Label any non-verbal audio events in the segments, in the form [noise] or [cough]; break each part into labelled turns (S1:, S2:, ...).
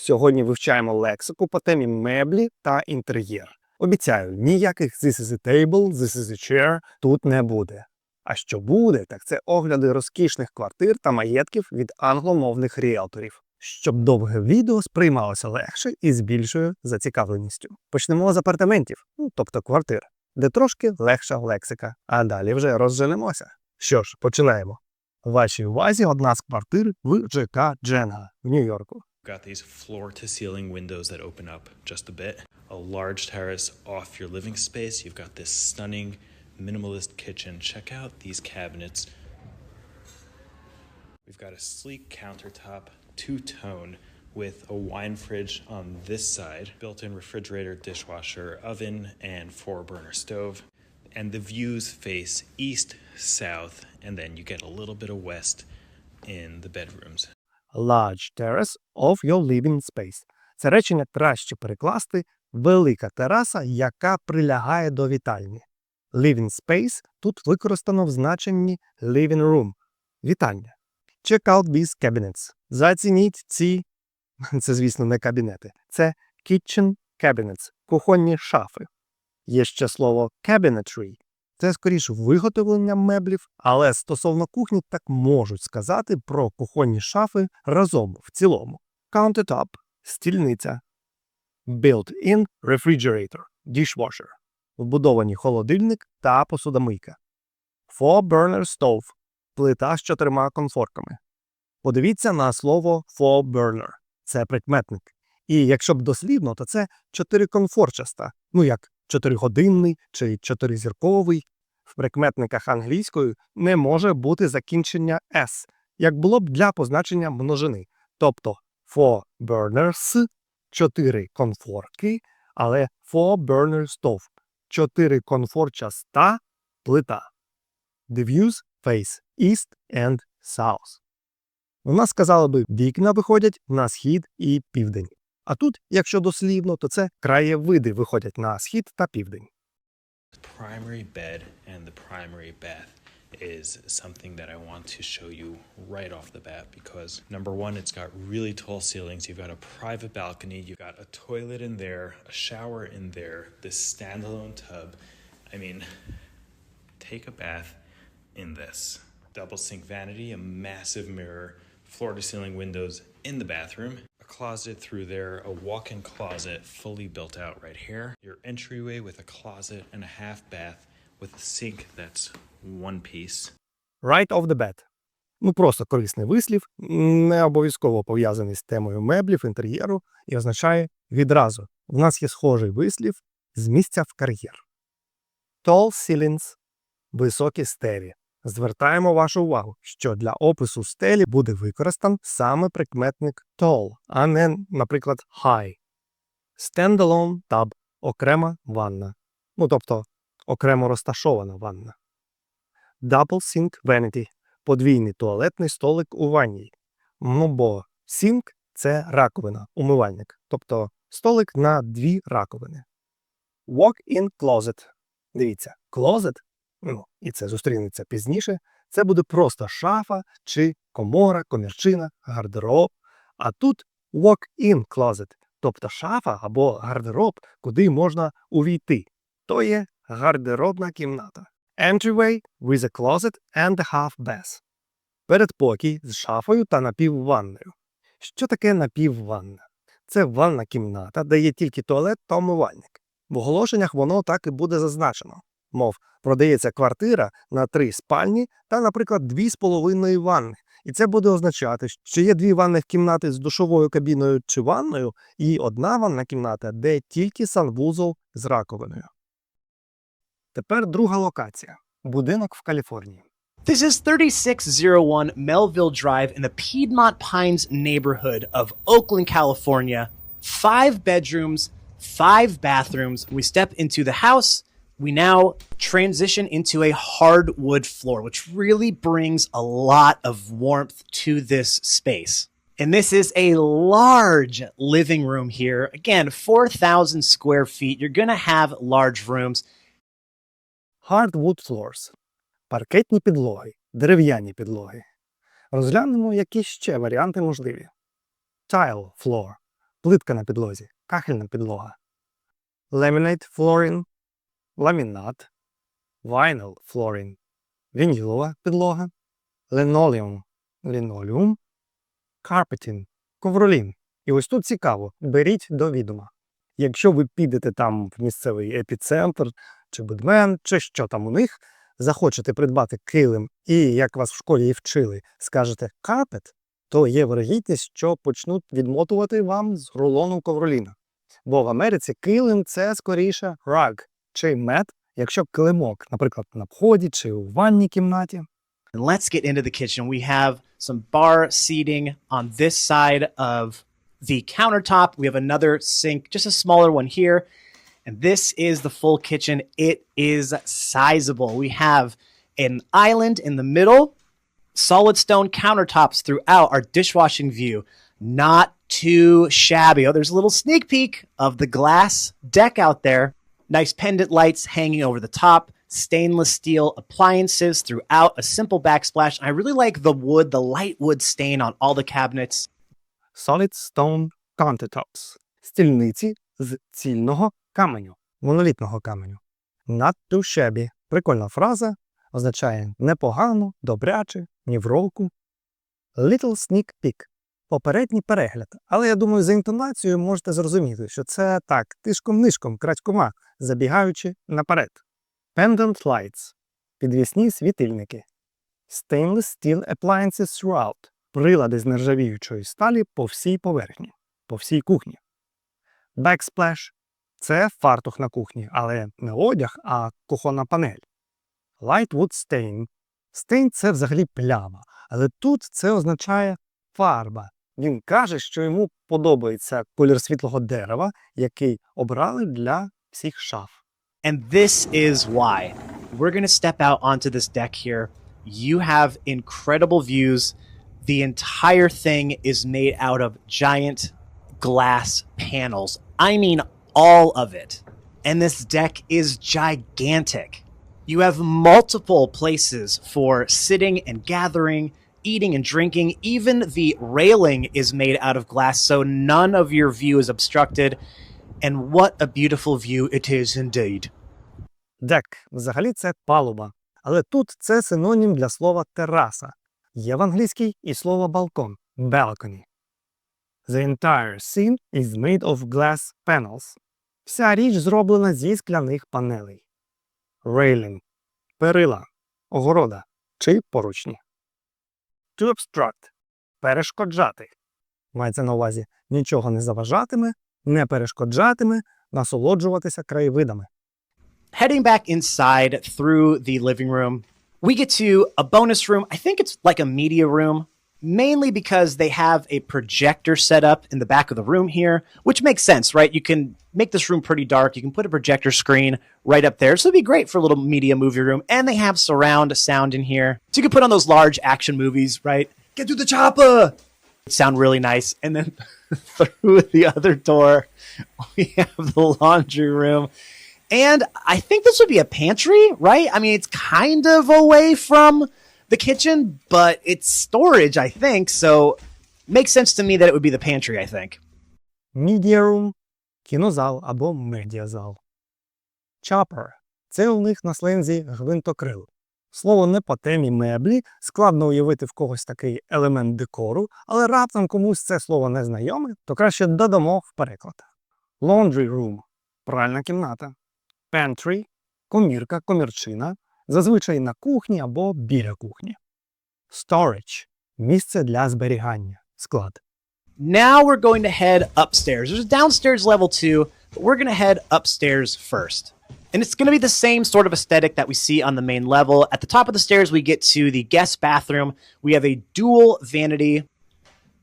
S1: Сьогодні вивчаємо лексику по темі меблі та інтер'єр. Обіцяю, ніяких this is a table, this is a chair тут не буде. А що буде, так це огляди розкішних квартир та маєтків від англомовних ріелторів, щоб довге відео сприймалося легше і з більшою зацікавленістю. Почнемо з апартаментів, ну тобто квартир, де трошки легша лексика, а далі вже розженемося. Що ж, починаємо. Вашій увазі одна з квартир в ЖК Дженга в Нью-Йорку.
S2: Got these floor to ceiling windows that open up just a bit. A large terrace off your living space. You've got this stunning minimalist kitchen. Check out these cabinets. We've got a sleek countertop, two tone, with a wine fridge on this side, built in refrigerator, dishwasher, oven, and four burner stove. And the views face east, south, and then you get a little bit of west in the bedrooms.
S1: Large terrace of your living space. Це речення краще перекласти велика тераса, яка прилягає до вітальні. Living space тут використано в значенні living room – вітальня. Check out these cabinets. Зацініть ці, це, звісно, не кабінети. Це kitchen cabinets – кухонні шафи. Є ще слово cabinetry. Це скоріш виготовлення меблів, але стосовно кухні так можуть сказати про кухонні шафи разом в цілому. Countertop – стільниця. Built-in refrigerator – dishwasher. Вбудовані холодильник та посудомийка. Four-burner stove – плита з чотирма конфорками. Подивіться на слово four-burner – це прикметник. І якщо б дослівно, то це чотириконфорчаста, ну як чотиригодинний чи чотиризірковий. В прикметниках англійською не може бути закінчення s, як було б для позначення множини. Тобто four burners – чотири конфорки, але four burner stove – чотири конфорчаста плита. The views face east and south. У нас, би, вікна виходять на схід і південь. А тут, якщо дослівно, то це краєвиди виходять на схід та південь.
S2: The primary bed and the primary bath is something that I want to show you right off the bat because number one, it's got really tall ceilings. You've got a private balcony, you've got a toilet in there, a shower in there, this standalone tub. I mean, take a bath in this. Double sink vanity, a massive mirror, floor to ceiling windows in the bathroom, a Closet through there, a walk in closet fully built out right here, your entryway with a closet and a half bath with a sink that's one piece.
S1: Right off the bat. Ну просто корисний вислів, не обов'язково пов'язаний з темою меблів, інтер'єру і означає відразу. В нас є схожий вислів з місця в кар'єр. Tall ceilings – високі стелі. Звертаємо вашу увагу, що для опису стелі буде використан саме прикметник tall, а не, наприклад, high. Standalone tub – окрема ванна. Ну тобто окремо розташована ванна. Double sink vanity – подвійний туалетний столик у ванні. Ну бо sink – це раковина, умивальник, тобто столик на дві раковини. Walk-in closet. Дивіться, closet, ну, і це зустрінеться пізніше, це буде просто шафа чи комора, комірчина, гардероб. А тут walk-in closet, тобто шафа або гардероб, куди можна увійти. То є гардеробна кімната. Entryway with a closet and a half bath. Передпокій з шафою та напівванною. Що таке напівванна? Це ванна кімната, де є тільки туалет та умивальник. В оголошеннях воно так і буде зазначено. Мов, продається квартира на три спальні та, наприклад, дві з половиною ванни. І це буде означати, що є дві ванних кімнати з душовою кабіною чи ванною, і одна ванна кімната, де тільки санвузол з раковиною. Тепер друга локація будинок в Каліфорнії.
S3: This is 3601 Melville Drive in the Piedmont Pines neighborhood of Oakland, California. Five bedrooms, five bathrooms. We step into the house. We now transition into a hardwood floor, which really brings a lot of warmth to this space. And this is a large living room here. Again, 4,000 square feet. You're going to have large rooms.
S1: Hardwood floors – паркетні підлоги, дерев'яні підлоги. Розглянемо, які ще варіанти можливі. Tile floor плитка на підлозі, кахельна підлога. Laminate flooring – ламінат. Vinyl flooring – вінілова підлога. Linoleum – лінолеум. Carpeting – ковролін. І ось тут цікаво, беріть до відома. Якщо ви підете там в місцевий епіцентр чи бедмен, чи що там у них, захочете придбати килим і, як вас в школі і вчили, скажете carpet, то є вирогідність, що почнуть відмотувати вам з рулону ковроліна. Бо в Америці килим це скоріше rug чи мед, якщо килимок, наприклад, на вході чи у ванній кімнаті.
S3: And let's get into the kitchen. We have some bar seating on this side of the countertop. We have another sink, just a smaller one here. And this is the full kitchen. It is sizable. We have an island in the middle, solid stone countertops throughout our dishwashing view. Not too shabby. Oh, there's a little sneak peek of the glass deck out there. Nice pendant lights hanging over the top, stainless steel appliances throughout, a simple backsplash. I really like the wood, the light wood stain on all the cabinets.
S1: Solid Stone Countertops – стільниці з цільного каменю, монолітного каменю. Not too shabby – прикольна фраза, означає непогано, добряче, ні в року. Little sneak peek – попередній перегляд. Але я думаю, за інтонацією можете зрозуміти, що це так, тишком-нишком, крадькома, забігаючи наперед. Pendant lights – підвісні світильники. Stainless steel appliances throughout – прилади з нержавіючої сталі по всій поверхні, по всій кухні. Backsplash – це фартух на кухні, але не одяг, а кухонна панель. Lightwood stain – stain – це взагалі пляма, але тут це означає фарба. Він каже, що йому подобається колір світлого дерева, який обрали для всіх шаф.
S3: And this is why. We're going to step out onto this deck here. You have incredible views. The entire thing is made out of giant glass panels. I mean, all of it. And this deck is gigantic. You have multiple places for sitting and gathering, Eating and drinking. Even the railing is made out of glass, so none of your view is obstructed. And what a beautiful view it is indeed.
S1: Дек взагалі це палуба, але тут це синонім для слова тераса. Є в англійській і слово балкон balcony. The entire scene is made of glass panels. Вся річ зроблена зі скляних панелей. Railing – перила, огорода чи поручні. To obstruct – перешкоджати. Мається на увазі нічого не заважатиме, не перешкоджатиме, насолоджуватися краєвидами.
S3: Heading back inside through the living room, we get to a bonus room. I think it's like a media room, mainly because they have a projector set up in the back of the room here, which makes sense, right? You can make this room pretty dark. You can put a projector screen right up there. So it'd be great for a little media movie room. And they have surround sound in here. So you can put on those large action movies, right? Get to the chopper! sound really nice. And then [laughs] through the other door, [laughs] we have the laundry room. And I think this would be a pantry, right? I mean, it's kind of away from the kitchen, but it's storage, I think. So makes sense to me that it would be the pantry, I think.
S1: Media room – кінозал або медіазал. Chopper – це у них на слензі гвинтокрил. Слово не по темі меблі, складно уявити в когось такий елемент декору, але раптом комусь це слово не знайоме, то краще додамо в переклад. Laundry room – пральна кімната. Pantry – комірка, комірчина, зазвичай на кухні або біля кухні. Storage – місце для зберігання, склад.
S3: Now we're going to head upstairs. There's a downstairs level two, but we're going to head upstairs first. And it's going to be the same sort of aesthetic that we see on the main level. At the top of the stairs, we get to the guest bathroom. We have a dual vanity,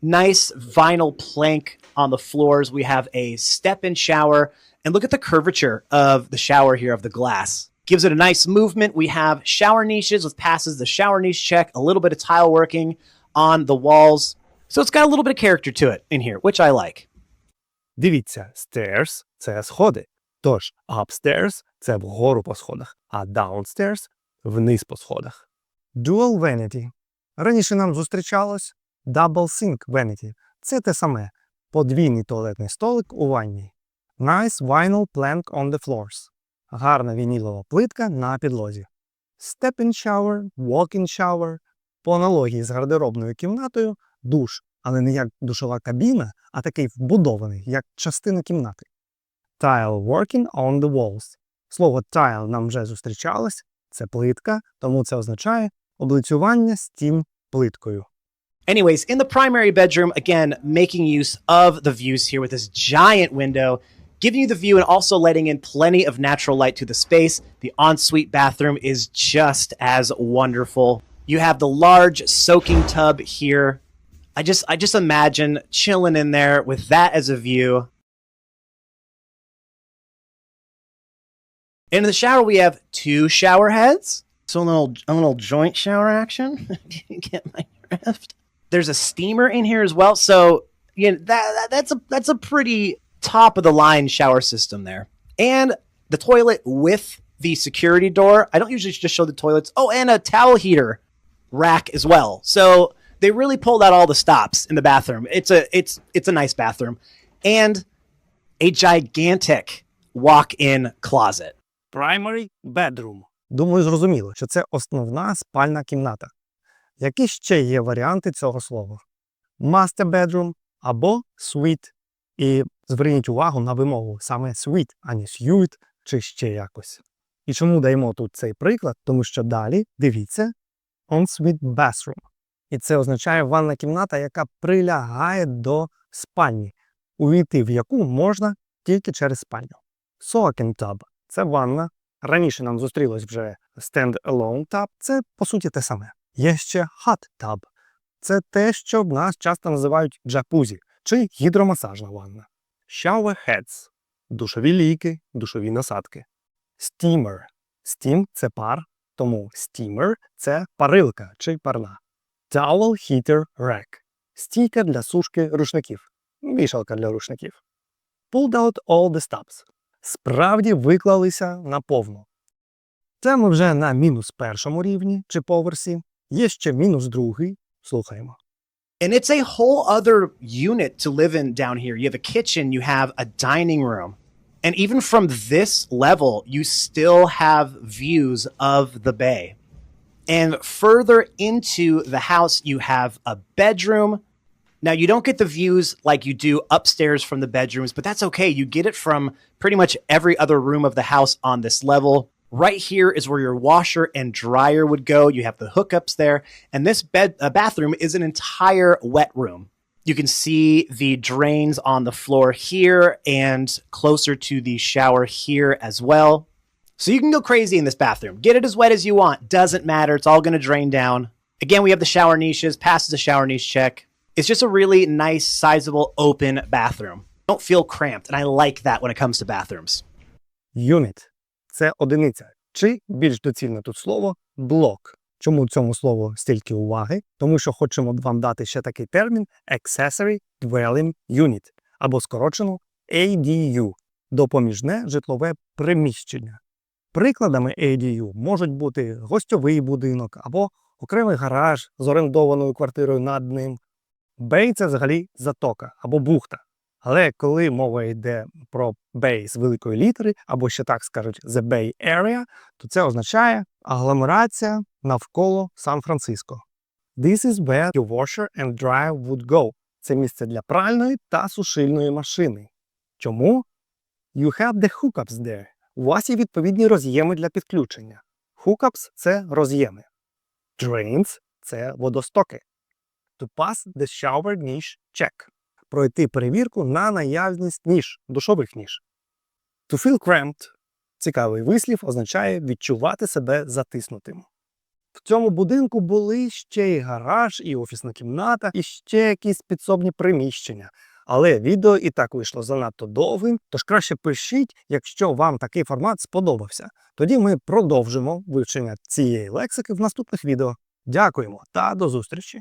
S3: nice vinyl plank on the floors. We have a step in shower. And look at the curvature of the shower here, of the glass. Gives it a nice movement. We have shower niches, with passes the shower niche check, a little bit of tile working on the walls. So it's got a little bit of character to it in here, which I like.
S1: Дивіться, stairs – це сходи. Тож upstairs – це вгору по сходах, а downstairs – вниз по сходах. Dual vanity. Раніше нам зустрічалось double sink vanity. Це те саме. Подвійний туалетний столик у ванні. Nice vinyl plank on the floors. Гарна вінілова плитка на підлозі. Step-in shower, walk-in shower. По аналогії з гардеробною кімнатою душ, але не як душова кабіна, а такий вбудований, як частина кімнати. Tile working on the walls. Слово tile нам вже зустрічалось, це плитка, тому це означає облицювання стін плиткою.
S3: Anyways, in the primary bedroom, again, making use of the views here with this giant window, giving you the view and also letting in plenty of natural light to the space. The ensuite bathroom is just as wonderful. You have the large soaking tub here. I just I just imagine chilling in there with that as a view. In the shower, we have two shower heads. So a little a little joint shower action. [laughs] Get my drift. There's a steamer in here as well. So you know, that, that that's a that's a pretty top of the line shower system there. And the toilet with the security door. I don't usually just show the toilets. Oh, and a towel heater rack as well. So they really pulled out all the stops in the bathroom. It's a it's it's a nice bathroom. And a gigantic walk-in closet.
S1: Primary bedroom. Думаю, зрозуміло, що це основна спальна кімната. Які ще є варіанти цього слова? Master bedroom або suite. І зверніть увагу на вимову саме suite, а не suite чи ще якось. І чому даємо тут цей приклад? Тому що далі, дивіться, ensuite bathroom. І це означає ванна кімната, яка прилягає до спальні, увійти в яку можна тільки через спальню. Soaking tub – це ванна. Раніше нам зустрілось вже stand-alone tub – це по суті те саме. Є ще hot tub – це те, що в нас часто називають джакузі чи гідромасажна ванна. Shower heads – душові ліки, душові насадки. Steamer – steam – це пар, тому steamer – це парилка чи парна. Towel heater rack – стійка для сушки рушників, вішалка для рушників. Pulled out all the stops – справді виклалися наповну. Це ми вже на мінус першому рівні чи поверсі. Є ще мінус другий. Слухаємо.
S3: And it's a whole other unit to live in down here. You have a kitchen, you have a dining room. And even from this level, you still have views of the bay. And further into the house, you have a bedroom. Now, you don't get the views like you do upstairs from the bedrooms, but that's okay. You get it from pretty much every other room of the house on this level. Right here is where your washer and dryer would go. You have the hookups there. And this bed uh, bathroom is an entire wet room. You can see the drains on the floor here and closer to the shower here as well. So you can go crazy in this bathroom. Get it as wet as you want. Doesn't matter. It's all going to drain down. Again, we have the shower niches, passes the shower niche check. It's just a really nice, sizable, open bathroom. Don't feel cramped. And I like that when it comes to bathrooms.
S1: Unit – це одиниця, чи більш доцільне тут слово блок. Чому цьому слову стільки уваги? Тому що хочемо вам дати ще такий термін Accessory Dwelling Unit або скорочено ADU – допоміжне житлове приміщення. Прикладами ADU можуть бути гостьовий будинок або окремий гараж з орендованою квартирою над ним. Бей це взагалі затока або бухта. Але коли мова йде про Bay з великої літери, або ще так скажуть The Bay Area, то це означає агломерація навколо Сан-Франциско. This is where your washer and dryer would go. Це місце для пральної та сушильної машини. Чому? You have the hookups there. У вас є відповідні роз'єми для підключення. Hookups – це роз'єми. Drains – це водостоки. To pass the shower niche check пройти перевірку на наявність ніж, душових ніж. To feel cramped – цікавий вислів означає відчувати себе затиснутим. В цьому будинку були ще й гараж, і офісна кімната, і ще якісь підсобні приміщення. Але відео і так вийшло занадто довгим, тож краще пишіть, якщо вам такий формат сподобався. Тоді ми продовжимо вивчення цієї лексики в наступних відео. Дякуємо та до зустрічі!